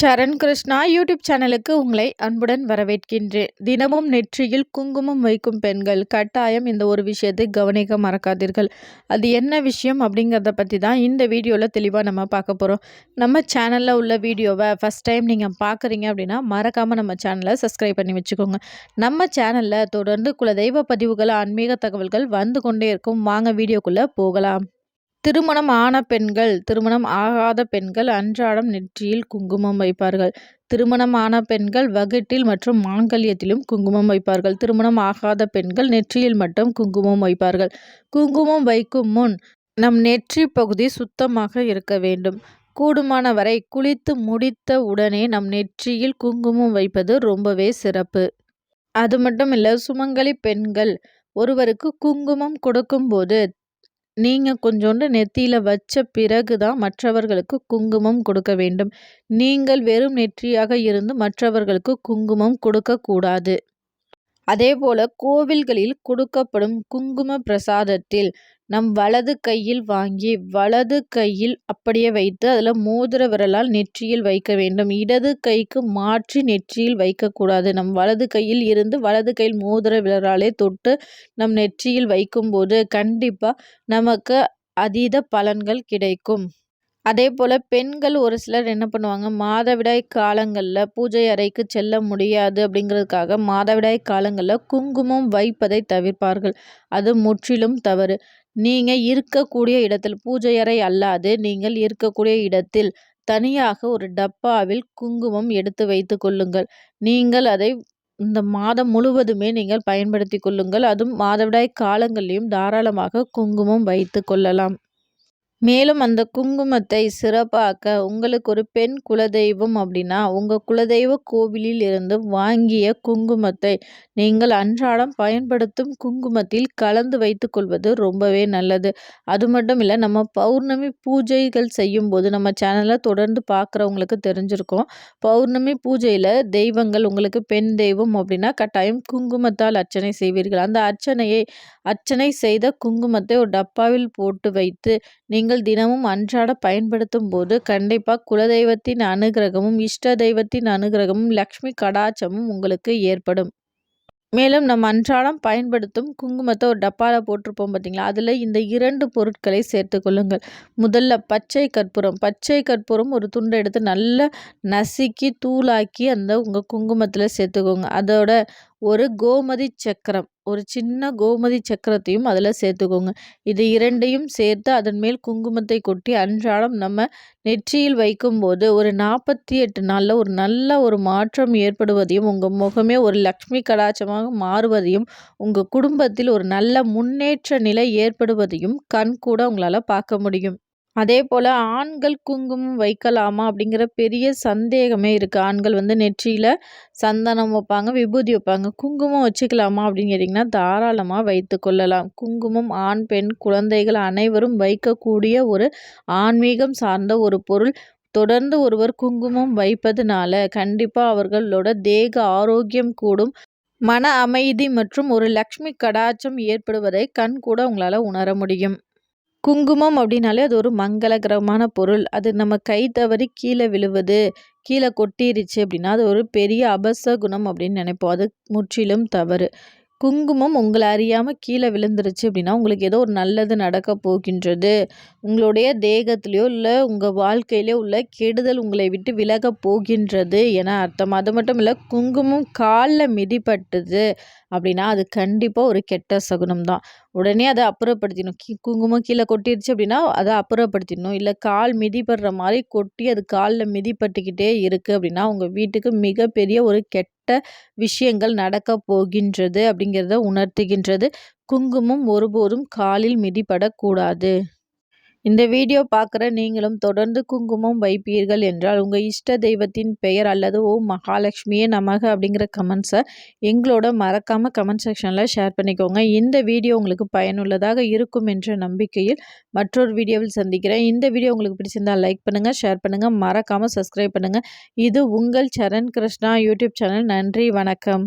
சரண் Krishna YouTube சேனலுக்கு உங்களை அன்புடன் வரவேற்கின்றேன். தினமும் நெற்றியில் குங்குமம் வைக்கும் பெண்கள் கட்டாயம் இந்த ஒரு விஷயத்தை கவனிக்க மறக்காதீர்கள். அது என்ன விஷயம் அப்படிங்கிறத பற்றி தான் இந்த வீடியோவில் தெளிவாக நம்ம பார்க்க போகிறோம் நம்ம சேனலில் உள்ள வீடியோவை ஃபஸ்ட் டைம் நீங்கள் பார்க்குறீங்க அப்படின்னா மறக்காமல் நம்ம சேனலை சப்ஸ்கிரைப் பண்ணி வச்சுக்கோங்க. நம்ம சேனலில் தொடர்ந்து குலதெய்வ பதிவுகள் ஆன்மீக தகவல்கள் வந்து கொண்டே இருக்கும். வாங்க வீடியோக்குள்ளே போகலாம். திருமணம் ஆன பெண்கள் திருமணம் ஆகாத பெண்கள் அன்றாடம் நெற்றியில் குங்குமம் வைப்பார்கள். திருமணம் ஆன பெண்கள் வகுட்டில் மற்றும் மாங்கல்யத்திலும் குங்குமம் வைப்பார்கள். திருமணம் ஆகாத பெண்கள் நெற்றியில் மட்டும் குங்குமம் வைப்பார்கள். குங்குமம் வைக்கும் முன் நம் நெற்றி பகுதி சுத்தமாக இருக்க வேண்டும். கூடுமான வரை குளித்து முடித்த உடனே நம் நெற்றியில் குங்குமம் வைப்பது ரொம்பவே சிறப்பு. அது மட்டும் இல்லை சுமங்கலி பெண்கள் ஒருவருக்கு குங்குமம் கொடுக்கும்போது நீங்கள் கொஞ்சோண்டு நெத்தியில் வச்ச பிறகு தான் மற்றவர்களுக்கு குங்குமம் கொடுக்க வேண்டும். நீங்கள் வெறும் நெற்றியாக இருந்து மற்றவர்களுக்கு குங்குமம் கொடுக்கக்கூடாது அதே போல கோவில்களில் கொடுக்கப்படும் குங்கும பிரசாதத்தில் நம் வலது கையில் வாங்கி வலது கையில் அப்படியே வைத்து அதில் மோதிர விரலால் நெற்றியில் வைக்க வேண்டும். இடது கைக்கு மாற்றி நெற்றியில் வைக்கக்கூடாது. நம் வலது கையில் இருந்து வலது கையில் மோதிர விரலாலே தொட்டு நம் நெற்றியில் வைக்கும்போது கண்டிப்பாக நமக்கு அதீத பலன்கள் கிடைக்கும். அதே போல் பெண்கள் ஒரு சிலர் என்ன பண்ணுவாங்க? மாதவிடாய் காலங்களில் பூஜை அறைக்கு செல்ல முடியாது அப்படிங்கிறதுக்காக மாதவிடாய் காலங்களில் குங்குமம் வைப்பதை தவிர்ப்பார்கள். அது முற்றிலும் தவறு. நீங்கள் இருக்கக்கூடிய இடத்தில் பூஜை அறை அல்லாது நீங்கள் இருக்கக்கூடிய இடத்தில் தனியாக ஒரு டப்பாவில் குங்குமம் எடுத்து வைத்து கொள்ளுங்கள். நீங்கள் அதை இந்த மாதம் முழுவதுமே நீங்கள் பயன்படுத்தி கொள்ளுங்கள். அதுவும் மாதவிடாய் காலங்களிலும் தாராளமாக குங்குமம் வைத்து கொள்ளலாம். மேலும் அந்த குங்குமத்தை சிறப்பாக்க உங்களுக்கு ஒரு பெண் குலதெய்வம் அப்படின்னா உங்கள் குலதெய்வ கோவிலில் இருந்து வாங்கிய குங்குமத்தை நீங்கள் அன்றாடம் பயன்படுத்தும் குங்குமத்தில் கலந்து வைத்துக்கொள்வது ரொம்பவே நல்லது. அது மட்டும் இல்லை நம்ம பௌர்ணமி பூஜைகள் செய்யும்போது நம்ம சேனலை தொடர்ந்து பார்க்குறவங்களுக்கு தெரிஞ்சிருக்கோம். பௌர்ணமி பூஜையில் தெய்வங்கள் உங்களுக்கு பெண் தெய்வம் அப்படின்னா கட்டாயம் குங்குமத்தால் அர்ச்சனை செய்வீர்கள். அந்த அர்ச்சனையை அர்ச்சனை செய்த குங்குமத்தை ஒரு டப்பாவில் போட்டு வைத்து நீங்கள் நீங்கள் தினமும் அன்றாட பயன்படுத்தும் போது கண்டிப்பாக குலதெய்வத்தின் அனுகிரகமும் இஷ்ட தெய்வத்தின் அனுகிரகமும் லக்ஷ்மி கடாச்சமும் உங்களுக்கு ஏற்படும். மேலும் நம்ம அன்றாடம் பயன்படுத்தும் குங்குமத்தை ஒரு டப்பாவில் போட்டிருப்போம் பார்த்தீங்களா அதில் இந்த இரண்டு பொருட்களை சேர்த்து கொள்ளுங்கள். முதல்ல பச்சை கற்பூரம். பச்சை கற்பூரம் ஒரு துண்டை எடுத்து நல்லா நசுக்கி தூளாக்கி அந்த உங்கள் குங்குமத்தில் சேர்த்துக்கோங்க. அதோட ஒரு கோமதி சக்கரம். ஒரு சின்ன கோமதி சக்கரத்தையும் அதில் சேர்த்துக்கோங்க. இது இரண்டையும் சேர்த்து அதன் மேல் குங்குமத்தை கொட்டி அன்றாடம் நம்ம நெற்றியில் வைக்கும்போது ஒரு நாற்பத்தி எட்டு நாளில் ஒரு நல்ல ஒரு மாற்றம் ஏற்படுவதையும் உங்கள் முகமே ஒரு லக்ஷ்மி கடாச்சமாக மாறுவதையும் உங்கள் குடும்பத்தில் ஒரு நல்ல முன்னேற்ற நிலை ஏற்படுவதையும் கண் கூட உங்களால் பார்க்க முடியும். அதே போல் ஆண்கள் குங்குமம் வைக்கலாமா அப்படிங்கிற பெரிய சந்தேகமே இருக்குது ஆண்கள் வந்து நெற்றியில் சந்தனம் வைப்பாங்க விபூதி வைப்பாங்க. குங்குமம் வச்சுக்கலாமா அப்படின்னு கேட்டிங்கன்னா தாராளமாக வைத்து கொள்ளலாம். குங்குமம் ஆண் பெண் குழந்தைகள் அனைவரும் வைக்கக்கூடிய ஒரு ஆன்மீகம் சார்ந்த ஒரு பொருள். தொடர்ந்து ஒருவர் குங்குமம் வைப்பதனால கண்டிப்பாக அவர்களோட தேக ஆரோக்கியம் கூடும். மன அமைதி மற்றும் ஒரு லக்ஷ்மி கடாச்சம் ஏற்படுவதை கண் கூட உங்களால் உணர முடியும். குங்குமம் அப்படின்னாலே அது ஒரு மங்களகரமான பொருள். அது நம்ம கை தவறி கீழே விழுவது கீழே கொட்டிருச்சு அப்படின்னா அது ஒரு பெரிய அபச குணம் அப்படின்னு நினைப்போம். அது முற்றிலும் தவறு. குங்குமம் உங்களை அறியாமல் கீழே விழுந்துருச்சு அப்படின்னா உங்களுக்கு ஏதோ ஒரு நல்லது நடக்க போகின்றது. உங்களுடைய தேகத்திலையோ இல்லை உங்கள் வாழ்க்கையிலையோ உள்ள கெடுதல் உங்களை விட்டு விலக போகின்றது என அர்த்தம். அது மட்டும் இல்லை குங்குமம் காலில் மிதிப்பட்டுது அப்படின்னா அது கண்டிப்பாக ஒரு கெட்ட சகுனம் தான். உடனே அதை அப்புறப்படுத்திடணும். கீ குங்குமம் கீழே கொட்டிடுச்சு அப்படின்னா அதை அப்புறப்படுத்திடணும். இல்லை கால் மிதிப்படுற மாதிரி கொட்டி அது காலில் மிதிப்பட்டுக்கிட்டே இருக்குது அப்படின்னா உங்கள் வீட்டுக்கு மிகப்பெரிய ஒரு கெட்ட விஷயங்கள் நடக்க போகின்றது அப்படிங்கிறத உணர்த்துகின்றது. குங்குமம் ஒருபோதும் காலில் மிதிப்படக்கூடாது. இந்த வீடியோ பார்க்குற நீங்களும் தொடர்ந்து குங்குமம் வைப்பீர்கள் என்றால் உங்கள் இஷ்ட தெய்வத்தின் பெயர் அல்லது ஓ மகாலட்சுமியே நமக அப்படிங்கிற கமெண்ட்ஸை எங்களோட மறக்காமல் கமெண்ட் செக்ஷனில் ஷேர் பண்ணிக்கோங்க. இந்த வீடியோ உங்களுக்கு பயனுள்ளதாக இருக்கும் என்ற நம்பிக்கையில் மற்றொரு வீடியோவில் சந்திக்கிறேன். இந்த வீடியோ உங்களுக்கு பிடிச்சிருந்தால் லைக் பண்ணுங்கள் ஷேர் பண்ணுங்கள் மறக்காமல் சப்ஸ்கிரைப் பண்ணுங்கள் இது உங்கள் சரண் கிருஷ்ணா யூடியூப் சேனல் நன்றி வணக்கம்.